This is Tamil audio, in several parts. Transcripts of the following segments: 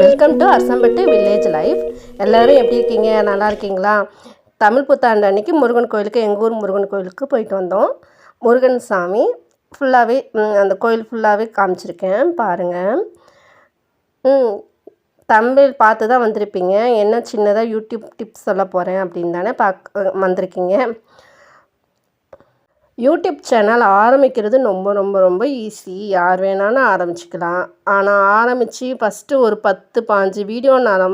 Welcome to Arasampattu village life எல்லோரும் எப்படி இருக்கீங்க? நல்லா இருக்கீங்களா? தமிழ் புத்தாண்டு அன்னைக்கு முருகன் கோயிலுக்கு எங்கள் ஊர் முருகன் கோயிலுக்கு போயிட்டு வந்தோம். முருகன் சாமி ஃபுல்லாகவே அந்த கோயில் ஃபுல்லாகவே காமிச்சிருக்கேன். பாருங்கள் ம் தமிழ் பார்த்து தான் வந்திருப்பீங்க. என்ன சின்னதாக யூடியூப் டிப்ஸ் சொல்ல போகிறேன் அப்படின்னு தானே பார்க்க வந்திருக்கீங்க. யூடியூப் சேனல் ஆரம்பிக்கிறது ரொம்ப ரொம்ப ரொம்ப ஈஸி. யார் வேணாலும் ஆரம்பிச்சுக்கலாம். ஆனால் ஆரம்பித்து ஃபஸ்ட்டு ஒரு பத்து பாஞ்சு வீடியோ நான்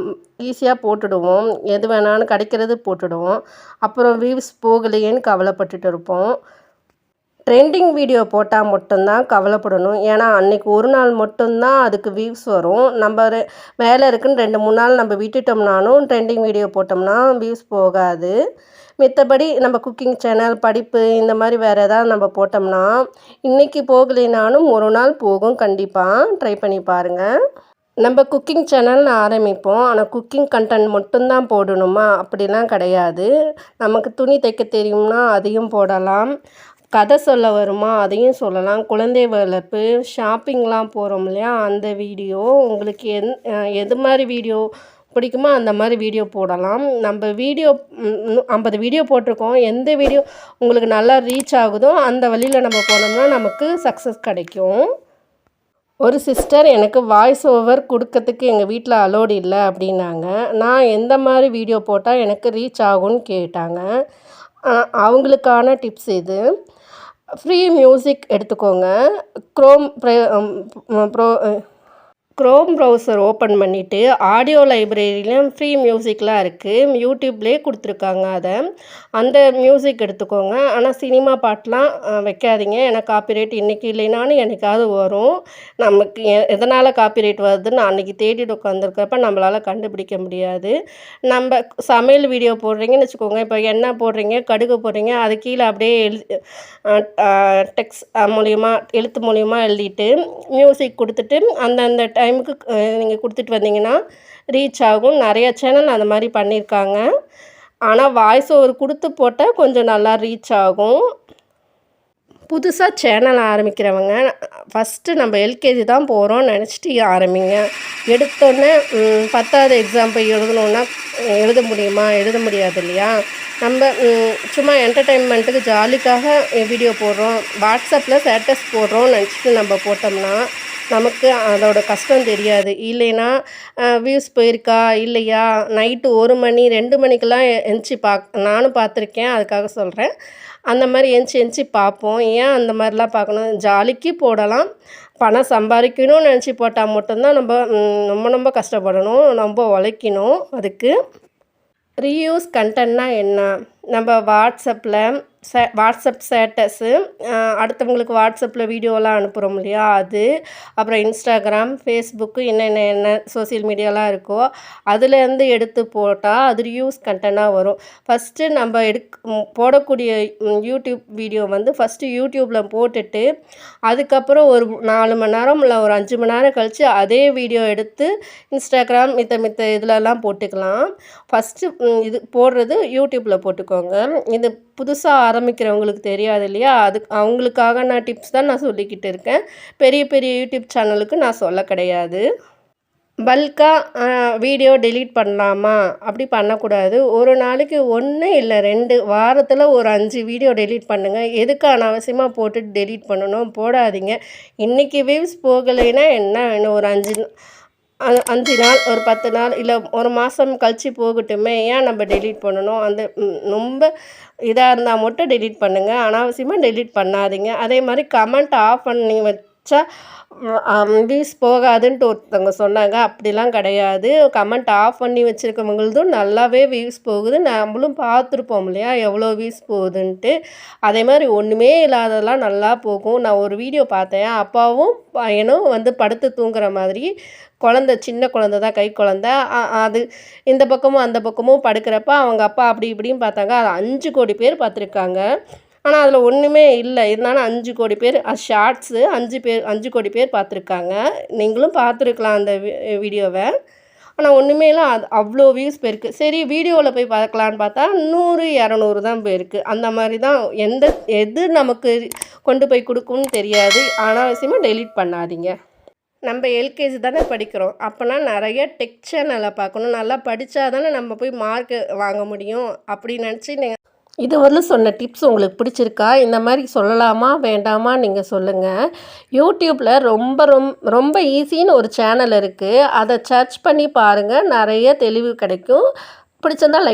ஈஸியாக போட்டுடுவோம். எது வேணாலும் கிடைக்கிறது போட்டுடுவோம். அப்புறம் வியூஸ் போகலையேன்னு கவலைப்பட்டுட்டு இருப்போம். ட்ரெண்டிங் வீடியோ போட்டால் மட்டும்தான் கவலைப்படணும். ஏன்னா அன்றைக்கி ஒரு நாள் மட்டும்தான் அதுக்கு வியூஸ் வரும். நம்ம ரெ- வேலை இருக்குன்னு ரெண்டு மூணு நாள் நம்ம விட்டுட்டோம்னாலும் ட்ரெண்டிங் வீடியோ போட்டோம்னா வியூஸ் போகாது. மித்தபடி நம்ம குக்கிங் சேனல் படிப்பு இந்த மாதிரி வேறு ஏதாவது நம்ம போட்டோம்னா இன்றைக்கி போகலைனாலும் ஒரு நாள் போகும். கண்டிப்பாக ட்ரை பண்ணி பாருங்கள் நம்ம குக்கிங் சேனல் ஆரம்பிப்போம். ஆனால் குக்கிங் கண்டென்ட் மட்டும்தான் போடணுமா? அப்படிலாம் கிடையாது. நமக்கு துணி தைக்க தெரியும்னா அதையும் போடலாம். கதை சொல்ல வருமா? அதையும் சொல்லலாம். குழந்தை வளர்ப்பு ஷாப்பிங்லாம் போகிறோம் இல்லையா? அந்த வீடியோ உங்களுக்கு எந் எது மாதிரி வீடியோ பிடிக்குமோ அந்த மாதிரி வீடியோ போடலாம். நம்ம வீடியோ ஐம்பது வீடியோ போட்டிருக்கோம். எந்த வீடியோ உங்களுக்கு நல்லா ரீச் ஆகுதோ அந்த வழியில் நம்ம போனோம்னா நமக்கு சக்ஸஸ் கிடைக்கும். ஒரு சிஸ்டர் எனக்கு வாய்ஸ் ஓவர் கொடுக்கறதுக்கு எங்கள் வீட்டில் அலோடு இல்லை அப்படின்னாங்க. நான் எந்த மாதிரி வீடியோ போட்டால் எனக்கு ரீச் ஆகும்னு கேட்டாங்க. அவங்களுக்கான டிப்ஸ் இது. ஃப்ரீ மியூசிக் எடுத்துக்கோங்க. Chrome bro Chrome browser open பண்ணிவிட்டு ஆடியோ லைப்ரரியிலும் ஃப்ரீ மியூசிக்லாம் இருக்குது யூடியூப்லேயே கொடுத்துருக்காங்க அதை. அந்த மியூசிக் எடுத்துக்கோங்க. ஆனால் சினிமா பாட்டெலாம் வைக்காதீங்க. ஏன்னா காப்பிரைட் இன்றைக்கி இல்லைனாலும் எனக்காவது வரும். நமக்கு எ- எதனால் காப்பிரைட் வருதுன்னு அன்றைக்கி தேடிட்டு உட்காந்துருக்கப்ப நம்மளால் கண்டுபிடிக்க முடியாது. நம்ம சமையல் வீடியோ போடுறீங்கன்னு வச்சுக்கோங்க. இப்போ எண்ணெய் போடுறீங்க கடுகு போடுறீங்க அது கீழே அப்படியே எழு டெக்ஸ்ட் மூலியமாக எழுத்து மூலியமாக எழுதிட்டு மியூசிக் கொடுத்துட்டு அந்தந்த டைமுக்கு நீங்கள் கொடுத்துட்டு வந்தீங்கன்னா ரீச் ஆகும். நிறைய சேனல் அந்த மாதிரி பண்ணியிருக்காங்க. ஆனால் வாய்ஸ் ஓவர் கொடுத்து போட்டால் கொஞ்சம் நல்லா ரீச் ஆகும். புதுசாக சேனல் ஆரம்பிக்கிறவங்க ஃபஸ்ட்டு நம்ம எல்கேஜி தான் போகிறோம்னு நினச்சிட்டு ஆரம்பிங்க. எடுத்தோடனே பத்தாவது எக்ஸாம் போய் எழுதணுன்னா எழுத முடியுமா? எழுத முடியாது இல்லையா? நம்ம சும்மா என்டர்டெயின்மெண்ட்டுக்கு ஜாலிக்காக வீடியோ போடுறோம். வாட்ஸ்அப்பில் ஸ்டேட்டஸ் போடுறோம்னு நினச்சிட்டு நம்ம போட்டோம்னா நமக்கு அதோட கஷ்டம் தெரியாது. இல்லைன்னா வியூஸ் போயிருக்கா? இல்லையா? நைட்டு ஒரு மணி ரெண்டு மணிக்கெல்லாம் எந்திச்சு பாக் நானும் பார்த்துருக்கேன் அதுக்காக சொல்கிறேன் அந்த மாதிரி எந்திச்சு எந்திச்சு பார்ப்போம். ஏன் அந்த மாதிரிலாம் பார்க்கணும்? ஜாலிக்கு போடலாம். பணம் சம்பாதிக்கணும்னு நினச்சி போட்டால் மட்டும்தான் நம்ம ரொம்ப ரொம்ப கஷ்டப்படணும். ரொம்ப உழைக்கணும் அதுக்கு. ரீயூஸ் கண்டென்ட்னா என்ன? நம்ம வாட்ஸ்அப்பில் வாட்ஸ்அப் ஸ்டேட்டஸு அடுத்தவங்களுக்கு வாட்ஸ்அப்பில் வீடியோலாம் அனுப்புகிறோம் இல்லையா? அது அப்புறம் இன்ஸ்டாகிராம் ஃபேஸ்புக்கு என்னென்ன என்ன சோஷியல் மீடியாலாம் இருக்கோ அதுலேருந்து எடுத்து போட்டால் அது ரியூஸ் கண்டென்ட்டாக வரும். ஃபஸ்ட்டு நம்ம எடுக் போடக்கூடிய யூடியூப் வீடியோ வந்து ஃபஸ்ட்டு யூடியூப்பில் போட்டுட்டு அதுக்கப்புறம் ஒரு நாலு மணி நேரம் இல்லை ஒரு அஞ்சு மணி நேரம் கழித்து அதே வீடியோ எடுத்து இன்ஸ்டாகிராம் மித்த மித்த இதுலலாம் போட்டுக்கலாம். ஃபஸ்ட்டு இது போடுறது யூடியூப்பில் போட்டுக்கோங்க. இது புதுசாக ஆரம்பிக்கிறவங்களுக்கு தெரியாது இல்லையா? அதுக்கு அவங்களுக்காக நான் டிப்ஸ் தான் நான் சொல்லிக்கிட்டு இருக்கேன். பெரிய பெரிய யூடியூப் சேனலுக்கு நான் சொல்ல கிடையாது. பல்காக வீடியோ டெலீட் பண்ணலாமா? அப்படி பண்ணக்கூடாது. ஒரு நாளைக்கு ஒன்று இல்லை ரெண்டு வாரத்தில் ஒரு அஞ்சு வீடியோ டெலீட் பண்ணுங்கள் எதுக்கு அனாவசியமாக போட்டுட்டு டெலீட் பண்ணணும்? போடாதீங்க. இன்றைக்கி வியூஸ் போகலைன்னா என்ன இன்னும் ஒரு அஞ்சு அஞ்சு நாள் ஒரு பத்து நாள் இல்லை ஒரு மாதம் கழிச்சு போகட்டுமே ஏன் நம்ம டெலீட் பண்ணணும்? அந்த ரொம்ப இதாக இருந்தால் மட்டும் டெலீட் பண்ணுங்கள் அனாவசியமாக டெலீட் பண்ணாதீங்க. அதே மாதிரி கமெண்ட் ஆஃப் பண்ணி வச்சா வியூஸ் போகாதுன்ட்டு ஒருத்தவங்க சொன்னாங்க. அப்படிலாம் கிடையாது. கமெண்ட் ஆஃப் பண்ணி வச்சுருக்கவங்களதும் நல்லாவே வியூஸ் போகுது. நம்மளும் பார்த்துருப்போம் இல்லையா? எவ்வளோ வியூஸ் போகுதுன்ட்டு. அதே மாதிரி ஒன்றுமே இல்லாததெல்லாம் நல்லா போகும். நான் ஒரு வீடியோ பார்த்தேன். அப்பாவும் பையனும் வந்து படுத்து தூங்குற மாதிரி குழந்த சின்ன குழந்த தான் கை குழந்த. அது இந்த பக்கமும் அந்த பக்கமும் படுக்கிறப்ப அவங்க அப்பா அப்படி இப்படின்னு பார்த்தாங்க. அது அஞ்சு கோடி பேர் பார்த்துருக்காங்க. ஆனால் அதில் ஒன்றுமே இல்லை. இருந்தாலும் அஞ்சு கோடி பேர் ஷார்ட்ஸு அஞ்சு பேர் அஞ்சு கோடி பேர் பார்த்துருக்காங்க. நீங்களும் பார்த்துருக்கலாம் அந்த வி- வீடியோவை. ஆனால் ஒன்றுமே இல்லை. அது அவ்வளோ வியூஸ் போயிருக்கு சரி வீடியோவில் போய் பார்க்கலான்னு பார்த்தா நூறு இரநூறு தான் போயிருக்கு அந்த மாதிரி தான் எந்த எது நமக்கு கொண்டு போய் கொடுக்கும்னு தெரியாது. அனாவசியமாக டெலீட் பண்ணாதீங்க. நம்ம எல்கேஜி தானே படிக்கிறோம். அப்போனா நிறைய டெக் சேனலை பார்க்கணும். நல்லா படித்தா தானே நம்ம போய் மார்க்கு வாங்க முடியும். அப்படின்னு நினச்சி நீங்கள் இது வந்து சொன்ன டிப்ஸ் உங்களுக்கு பிடிச்சிருக்கா? இந்த மாதிரி சொல்லலாமா? வேண்டாமா? நீங்கள் சொல்லுங்கள் யூடியூப்பில் ரொம்ப ரொம் ரொம்ப ஈஸின்னு ஒரு சேனல் இருக்குது அதை சர்ச் பண்ணி பாருங்கள் நிறைய தெளிவு கிடைக்கும். பிடிச்சிருந்தா லைக்